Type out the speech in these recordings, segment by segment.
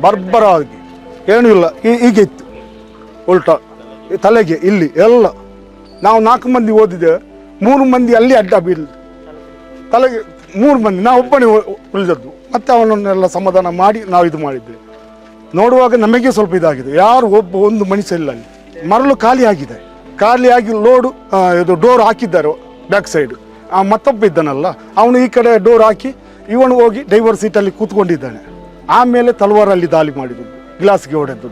ಬರ್ಬರಾಗಿ. ಏನೂ ಇಲ್ಲ. ಈ- ಉಲ್ಟ. ತಲೆಗೆ, ಇಲ್ಲಿ, ಎಲ್ಲ. ನಾವು ನಾಲ್ಕು ಮಂದಿ ಓದಿದೆ. ಮೂರು ಮಂದಿ ಅಲ್ಲಿ ಅಡ್ಡ ಬೀಳ್ ತಲೆಗೆ ಮೂರು ಮಂದಿ. ನಾವು ಒಬ್ಬನೇ ಉಳಿದದ್ದು. ಮತ್ತೆ ಅವನನ್ನೆಲ್ಲ ಸಮಾಧಾನ ಮಾಡಿ ನಾವು ಇದು ಮಾಡಿದ್ವಿ ನೋಡುವಾಗ ನಮಗೆ ಸ್ವಲ್ಪ ಇದಾಗಿದೆ. ಯಾರು ಒಬ್ಬ, ಒಂದು ಮನುಷ್ಯ ಇಲ್ಲ ಅಲ್ಲಿ. ಮರಳು ಖಾಲಿ ಆಗಿದೆ. ಖಾಲಿ ಆಗಿ ಲೋಡು ಇದು ಡೋರ್ ಹಾಕಿದ್ದಾರೆ ಬ್ಯಾಕ್ ಸೈಡ್. ಆ, ಮತ್ತೊಬ್ಬ ಇದ್ದಾನಲ್ಲ, ಅವನು ಈ ಕಡೆ ಡೋರ್ ಹಾಕಿ, ಇವನು ಹೋಗಿ ಡ್ರೈವರ್ ಸೀಟಲ್ಲಿ ಕೂತ್ಕೊಂಡಿದ್ದಾನೆ. ಆಮೇಲೆ ತಲವಾರಲ್ಲಿ ದಾಳಿ ಮಾಡಿದ್ದು, ಗ್ಲಾಸ್ಗೆ ಹೊಡೆದ್ದು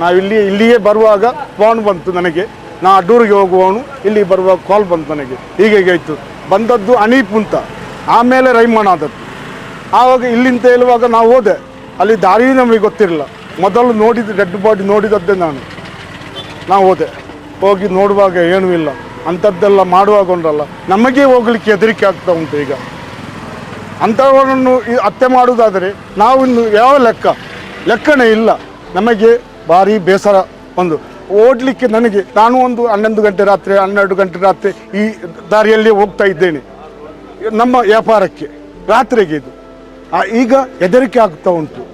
ನಾವು ಇಲ್ಲಿ, ಇಲ್ಲಿಯೇ ಬರುವಾಗ ಫೋನ್ ಬಂತು ನನಗೆ. ನಾ ಅಡ್ಡೂರಿಗೆ ಹೋಗುವವನು, ಇಲ್ಲಿ ಬರುವಾಗ ಕಾಲ್ ಬಂತು ನನಗೆ. ಹೀಗೆ ಆಯಿತು. ಬಂದದ್ದು ಅನೀಪ್ ಅಂತ. ಆಮೇಲೆ ರೈಮಣ್ಣ ಆದದ್ದು. ಆವಾಗ ಇಲ್ಲಿಂದ ಹೇಳುವಾಗ ನಾವು ಹೋದೆ. ಅಲ್ಲಿ ದಾರಿ ನಮಗೆ ಗೊತ್ತಿರಲಿಲ್ಲ. ಮೊದಲು ನೋಡಿದ ಡೆಡ್ ಬಾಡಿ ನೋಡಿದದ್ದೇ ನಾನು. ನಾವು ಹೋದೆ. ಹೋಗಿ ನೋಡುವಾಗ ಏನೂ ಇಲ್ಲ. ಅಂಥದ್ದೆಲ್ಲ ಮಾಡುವಾಗ ಉಂಟಲ್ಲ ನಮಗೆ ಹೋಗ್ಲಿಕ್ಕೆ ಹೆದರಿಕೆ ಆಗ್ತಾ ಉಂಟು ಈಗ. ಅಂಥವರನ್ನು ಈ ಹತ್ಯೆ ಮಾಡುವುದಾದರೆ ನಾವು ಇನ್ನು ಯಾವ ಲೆಕ್ಕ? ಲೆಕ್ಕನೇ ಇಲ್ಲ. ನಮಗೆ ಭಾರಿ ಬೇಸರ ಒಂದು ಓಡಲಿಕ್ಕೆ ನನಗೆ ನಾನು ಒಂದು ಹನ್ನೊಂದು ಗಂಟೆ ರಾತ್ರಿ, ಹನ್ನೆರಡು ಗಂಟೆ ರಾತ್ರಿ ಈ ದಾರಿಯಲ್ಲಿ ಹೋಗ್ತಾ ಇದ್ದೇನೆ. ನಮ್ಮ ವ್ಯಾಪಾರಕ್ಕೆ, ರಾತ್ರಿಗೆ ಇದು. ಈಗ ಹೆದರಿಕೆ ಆಗ್ತಾ ಉಂಟು.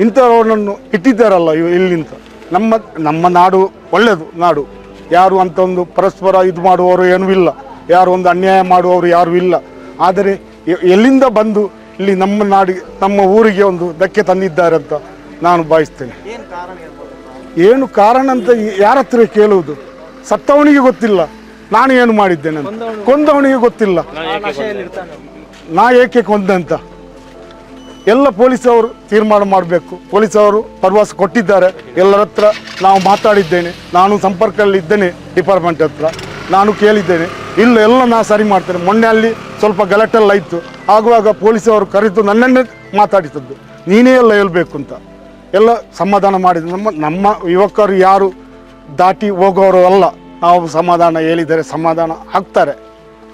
ಇಂಥವರನ್ನು ಇಟ್ಟಿದ್ದಾರಲ್ಲ ಇವು ಇಲ್ಲಿಂದ. ನಮ್ಮ ನಮ್ಮ ನಾಡು ಒಳ್ಳೆಯದು ನಾಡು. ಯಾರು ಅಂತ ಒಂದು ಪರಸ್ಪರ ಇದು ಮಾಡುವವರು ಏನೂ ಇಲ್ಲ. ಯಾರು ಒಂದು ಅನ್ಯಾಯ ಮಾಡುವವರು ಯಾರೂ ಇಲ್ಲ. ಆದರೆ ಎಲ್ಲಿಂದ ಬಂದು ಇಲ್ಲಿ ನಮ್ಮ ನಾಡಿಗೆ ನಮ್ಮ ಊರಿಗೆ ಒಂದು ಧಕ್ಕೆ ತಂದಿದ್ದಾರೆ ಅಂತ ನಾನು ಭಾವಿಸ್ತೇನೆ. ಏನು ಕಾರಣ ಅಂತ ಯಾರ ಹತ್ರ ಕೇಳುವುದು? ಸತ್ತವನಿಗೆ ಗೊತ್ತಿಲ್ಲ. ನಾನು ಏನು ಮಾಡಿದ್ದೇನೆ ಅಂತ. ಕೊಂದವನಿಗೆ ಗೊತ್ತಿಲ್ಲ. ನಾ ಏಕೆ ಕೊಂದೆ ಅಂತ? ಎಲ್ಲ ಪೊಲೀಸವರು ತೀರ್ಮಾನ ಮಾಡಬೇಕು. ಪೊಲೀಸವರು ಪರ್ವಾಸ ಕೊಟ್ಟಿದ್ದಾರೆ. ಎಲ್ಲರ ಹತ್ರ ನಾವು ಮಾತಾಡಿದ್ದೇನೆ. ನಾನು ಸಂಪರ್ಕದಲ್ಲಿ ಇದ್ದೇನೆ ಡಿಪಾರ್ಟ್ಮೆಂಟ್ ಹತ್ರ. ನಾನು ಕೇಳಿದ್ದೇನೆ. ಇಲ್ಲ ಎಲ್ಲ ನಾ ಸರಿ ಮಾಡ್ತೇನೆ. ಮೊನ್ನೆ ಅಲ್ಲಿ ಸ್ವಲ್ಪ ಗಲಾಟೆಲ್ಲ ಇತ್ತು. ಆಗುವಾಗ ಪೊಲೀಸವರು ಕರೆದು ನನ್ನನ್ನೇ ಮಾತಾಡಿಸಿದ್ದು. ನೀನೇ ಎಲ್ಲ ಹೇಳ್ಬೇಕು ಅಂತ. ಎಲ್ಲ ಸಮಾಧಾನ ಮಾಡಿದ ನಮ್ಮ ನಮ್ಮ ಯುವಕರು ಯಾರು ದಾಟಿ ಹೋಗೋರು ಅಲ್ಲ. ನಾವು ಸಮಾಧಾನ ಹೇಳಿದರೆ ಸಮಾಧಾನ ಆಗ್ತಾರೆ.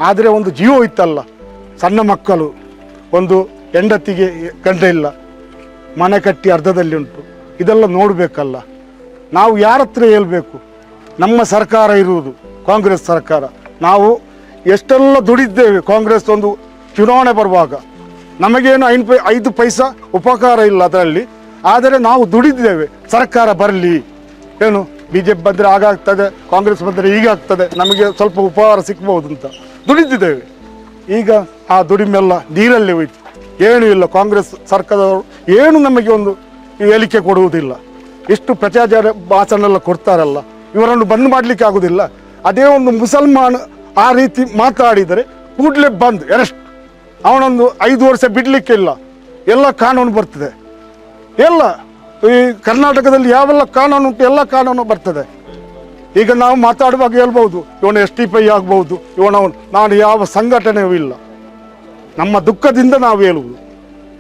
ಆದರೆ ಒಂದು ಜೀವ ಇತ್ತಲ್ಲ. ಸಣ್ಣ ಮಕ್ಕಳು, ಒಂದು ಹೆಂಡತಿಗೆ ಗಂಡ ಇಲ್ಲ. ಮನೆ ಕಟ್ಟಿ ಅರ್ಧದಲ್ಲಿ ಉಂಟು. ಇದೆಲ್ಲ ನೋಡಬೇಕಲ್ಲ. ನಾವು ಯಾರ ಹತ್ರ ಹೇಳ್ಬೇಕು? ನಮ್ಮ ಸರ್ಕಾರ ಇರುವುದು, ಕಾಂಗ್ರೆಸ್ ಸರ್ಕಾರ. ನಾವು ಎಷ್ಟೆಲ್ಲ ದುಡಿದ್ದೇವೆ ಕಾಂಗ್ರೆಸ್ ಒಂದು ಚುನಾವಣೆ ಬರುವಾಗ. ನಮಗೇನು ಐದು ಪೈ, ಐದು ಪೈಸಾ ಉಪಕಾರ ಇಲ್ಲ ಅದರಲ್ಲಿ. ಆದರೆ ನಾವು ದುಡಿದ್ದೇವೆ, ಸರ್ಕಾರ ಬರಲಿ. ಏನು ಬಿ ಜೆ ಪಿ ಬಂದರೆ ಆಗಾಗ್ತದೆ ಕಾಂಗ್ರೆಸ್ ಬಂದರೆ ಈಗ ಆಗ್ತದೆ, ನಮಗೆ ಸ್ವಲ್ಪ ಉಪಹಾರ ಸಿಗ್ಬೋದು ಅಂತ. ದುಡಿದಿದ್ದೇವೆ. ಈಗ ಆ ದುಡಿಮೆಲ್ಲ ನೀರಲ್ಲಿ ಹೋಯ್ತು. ಏನೂ ಇಲ್ಲ, ಕಾಂಗ್ರೆಸ್ ಸರ್ಕಾರದವರು ಏನು ನಮಗೆ ಒಂದು ಹೇಳಿಕೆ ಕೊಡುವುದಿಲ್ಲ. ಎಷ್ಟು ಪ್ರಚಾರ ಭಾಷಣ ಎಲ್ಲ ಕೊಡ್ತಾರಲ್ಲ, ಇವರನ್ನು ಬಂದ್ ಮಾಡಲಿಕ್ಕೆ ಆಗುದಿಲ್ಲ. ಅದೇ ಒಂದು ಮುಸಲ್ಮಾನ್ ಆ ರೀತಿ ಮಾತಾಡಿದರೆ ಕೂಡಲೇ ಬಂದ್ ಅರೆಸ್ಟ್ ಅವನೊಂದು ಐದು ವರ್ಷ ಬಿಡಲಿಕ್ಕಿಲ್ಲ ಎಲ್ಲ ಕಾನೂನು ಬರ್ತದೆ. ಎಲ್ಲ, ಈ ಕರ್ನಾಟಕದಲ್ಲಿ ಯಾವೆಲ್ಲ ಕಾನೂನು ಉಂಟು, ಎಲ್ಲ ಕಾನೂನು ಬರ್ತದೆ. ಈಗ ನಾವು ಮಾತಾಡುವಾಗ ಹೇಳ್ಬೋದು ಇವನು ಎಸ್ ಟಿ ಪೈ ಆಗ್ಬೋದು ಇವನವನು ನಾನು ಯಾವ ಸಂಘಟನೆಯೂ ಇಲ್ಲ. ನಮ್ಮ ದುಃಖದಿಂದ ನಾವು ಹೇಳುವುದು.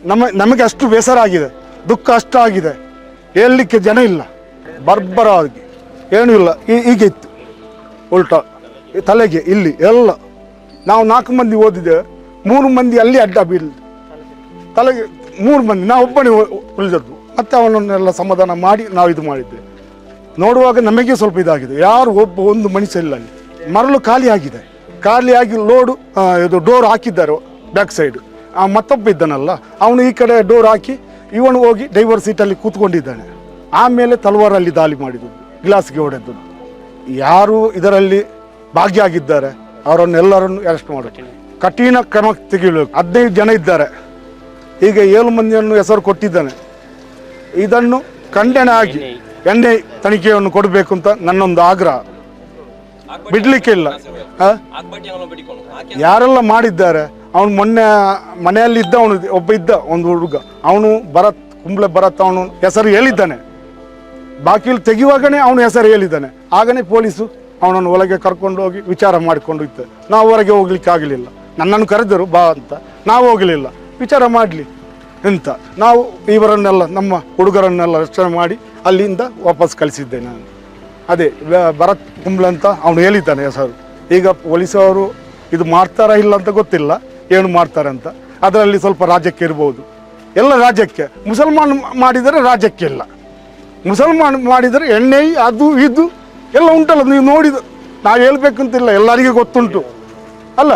ನಮ್ಮ, ನಮಗೆ ಅಷ್ಟು ಬೇಸರ ಆಗಿದೆ. ದುಃಖ ಅಷ್ಟು ಆಗಿದೆ. ಹೇಳಲಿಕ್ಕೆ ಜನ ಇಲ್ಲ. ಬರ್ಬರಾಗಿ. ಏನೂ ಇಲ್ಲ. ಹೀಗಿತ್ತು ಉಲ್ಟಾ. ತಲೆಗೆ ಇಲ್ಲಿ ಎಲ್ಲ. ನಾವು ನಾಲ್ಕು ಮಂದಿ ಓದಿದೆ, ಮೂರು ಮಂದಿ ಅಲ್ಲಿ ಅಡ್ಡ ಬೀಳ್ ತಲೆಗೆ ಮೂರು ಮಂದಿ ನಾವು ಒಬ್ಬನೇ ಉಳಿದದ್ದು. ಮತ್ತೆ ಅವನನ್ನೆಲ್ಲ ಸಮಾಧಾನ ಮಾಡಿ ನಾವು ಇದು ಮಾಡಿದ್ದೆ. ನೋಡುವಾಗ ನಮಗೆ ಸ್ವಲ್ಪ ಇದಾಗಿದೆ. ಯಾರು ಒಬ್ಬ ಒಂದು ಮನುಷ್ಯ ಇಲ್ಲ ಅಲ್ಲಿ. ಮರಳು ಖಾಲಿ ಆಗಿದೆ. ಖಾಲಿ ಆಗಿ ಲೋಡು ಇದು ಡೋರ್ ಹಾಕಿದ್ದಾರೆ ಬ್ಯಾಕ್ ಸೈಡ್ ಆ, ಮತ್ತೊಬ್ಬ ಇದ್ದಾನಲ್ಲ, ಅವನು ಈ ಕಡೆ ಡೋರ್ ಹಾಕಿ, ಇವನು ಹೋಗಿ ಡ್ರೈವರ್ ಸೀಟಲ್ಲಿ ಕೂತ್ಕೊಂಡಿದ್ದಾನೆ. ಆಮೇಲೆ ತಲವಾರಲ್ಲಿ ದಾಳಿ ಮಾಡಿದ್ದು ಗ್ಲಾಸ್ಗೆ ಹೊಡೆದ್ದು ಯಾರು ಇದರಲ್ಲಿ ಭಾಗಿಯಾಗಿದ್ದಾರೆ. ಅವರನ್ನೆಲ್ಲರನ್ನು ಅರೆಸ್ಟ್ ಮಾಡ್ತೀನಿ ಕಠಿಣ ಕ್ರಮ ತೆಗೆಯಬೇಕು. ಹದಿನೈದು ಜನ ಇದ್ದಾರೆ. ಈಗ ಏಳು ಮಂದಿಯನ್ನು ಹೆಸರು ಕೊಟ್ಟಿದ್ದಾನೆ. ಇದನ್ನು ಖಂಡನೆ ಆಗಿ ಎಣ್ಣೆ ತನಿಖೆಯನ್ನು ಕೊಡಬೇಕು ಅಂತ ನನ್ನೊಂದು ಆಗ್ರಹ. ಬಿಡ್ಲಿಕ್ಕೆ ಇಲ್ಲ? ಯಾರೆಲ್ಲ ಮಾಡಿದ್ದಾರೆ? ಅವನು ಮೊನ್ನೆ ಮನೆಯಲ್ಲಿ ಇದ್ದ ಅವನು, ಒಬ್ಬ ಇದ್ದ ಒಂದು ಹುಡುಗ. ಅವನು ಭರತ್, ಕುಂಬ್ಳೆ ಭರತ್ ಅವನು ಹೆಸರು ಹೇಳಿದ್ದಾನೆ. ಬಾಕಿಲು ತೆಗೆಯುವಾಗನೇ ಅವನು ಹೆಸರು ಹೇಳಿದ್ದಾನೆ. ಆಗನೇ ಪೊಲೀಸು ಅವನನ್ನು ಒಳಗೆ ಕರ್ಕೊಂಡು ಹೋಗಿ ವಿಚಾರ ಮಾಡಿಕೊಂಡು ಇತ್ತು. ನಾವು ಹೊರಗೆ ಹೋಗ್ಲಿಕ್ಕೆ ಆಗಲಿಲ್ಲ. ನನ್ನನ್ನು ಕರೆದರು, ಬಾ ಅಂತ. ನಾವು ಹೋಗಲಿಲ್ಲ. ವಿಚಾರ ಮಾಡಲಿ ಎಂತ ನಾವು ಇವರನ್ನೆಲ್ಲ, ನಮ್ಮ ಹುಡುಗರನ್ನೆಲ್ಲ ರಕ್ಷಣೆ ಮಾಡಿ ಅಲ್ಲಿಂದ ವಾಪಸ್ ಕಳಿಸಿದ್ದೆ ನಾನು. ಅದೇ ಭರತ್ ಕುಂಬ್ಳೆ ಅಂತ ಅವನು ಹೇಳಿದ್ದಾನೆ ಹೆಸರು ಈಗ ಪೊಲೀಸವರು ಇದು ಮಾಡ್ತಾರಾ ಇಲ್ಲ ಅಂತ ಗೊತ್ತಿಲ್ಲ. ಏನು ಮಾಡ್ತಾರೆ ಅಂತ. ಅದರಲ್ಲಿ ಸ್ವಲ್ಪ ರಾಜ್ಯಕ್ಕೆ ಇರ್ಬೋದು. ಎಲ್ಲ ರಾಜ್ಯಕ್ಕೆ. ಮುಸಲ್ಮಾನ್ ಮಾಡಿದರೆ ರಾಜ್ಯಕ್ಕೆ ಇಲ್ಲ. ಮುಸಲ್ಮಾನ್ ಮಾಡಿದರೆ ಎಣ್ಣೆ ಅದು, ಇದು ಎಲ್ಲ ಉಂಟಲ್ಲ, ನೀವು ನೋಡಿದ ನಾವು ಹೇಳ್ಬೇಕಂತಿಲ್ಲ, ಎಲ್ಲರಿಗೂ ಗೊತ್ತುಂಟು. ಅಲ್ಲ,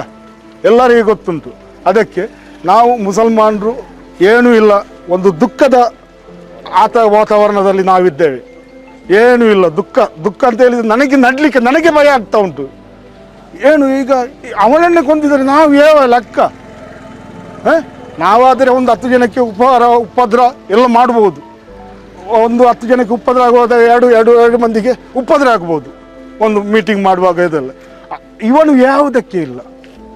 ಎಲ್ಲರಿಗೆ ಗೊತ್ತುಂಟು. ಅದಕ್ಕೆ ನಾವು ಮುಸಲ್ಮಾನರು ಏನೂ ಇಲ್ಲ, ಒಂದು ದುಃಖದ ಆತ ವಾತಾವರಣದಲ್ಲಿ ನಾವಿದ್ದೇವೆ. ಏನೂ ಇಲ್ಲ, ದುಃಖ ದುಃಖ ಅಂತ ಹೇಳಿದ್ರೆ ನನಗೆ ನಡ್ಲಿಕ್ಕೆ, ನನಗೆ ಭಯ ಆಗ್ತಾ ಉಂಟು. ಏನು ಈಗ ಅವನನ್ನೇ ಕೊಂದಿದರೆ ನಾವು ಯಾವ ಲೆಕ್ಕ? ಹ? ನಾವಾದರೆ ಒಂದು ಹತ್ತು ಜನಕ್ಕೆ ಉಪಹಾರ, ಉಪದ್ರ ಎಲ್ಲ ಮಾಡ್ಬೋದು. ಒಂದು ಹತ್ತು ಜನಕ್ಕೆ ಉಪದ್ರ ಆಗುವಾಗ ಎರಡು ಎರಡು ಎರಡು ಮಂದಿಗೆ ಉಪದ್ರ ಆಗ್ಬೋದು ಒಂದು ಮೀಟಿಂಗ್ ಮಾಡುವಾಗ ಇದೆಲ್ಲ. ಇವನು ಯಾವುದಕ್ಕೆ ಇಲ್ಲ.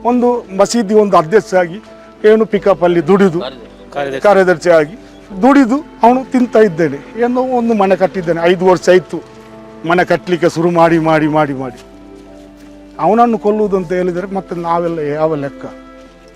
ಒಂದು ಮಸೀದಿ ಒಂದು ಅಧ್ಯಕ್ಷ ಆಗಿ ಏನು ಪಿಕಪ್ ಅಲ್ಲಿ ದುಡಿದು ಕಾರ್ಯದರ್ಶಿ ಆಗಿ ದುಡಿದು ಅವನು ತಿಂತ ಇದ್ದೇನೆ. ಏನೋ ಒಂದು ಮನೆ ಕಟ್ಟಿದ್ದೇನೆ. ಐದು ವರ್ಷ ಆಯಿತು. ಮನೆ ಕಟ್ಟಲಿಕ್ಕೆ ಶುರು ಮಾಡಿ ಮಾಡಿ ಮಾಡಿ ಮಾಡಿ. ಅವನನ್ನು ಕೊಲ್ಲುವುದು ಅಂತ ಹೇಳಿದರೆ ಮತ್ತೆ ನಾವೆಲ್ಲ ಯಾವ ಲೆಕ್ಕ?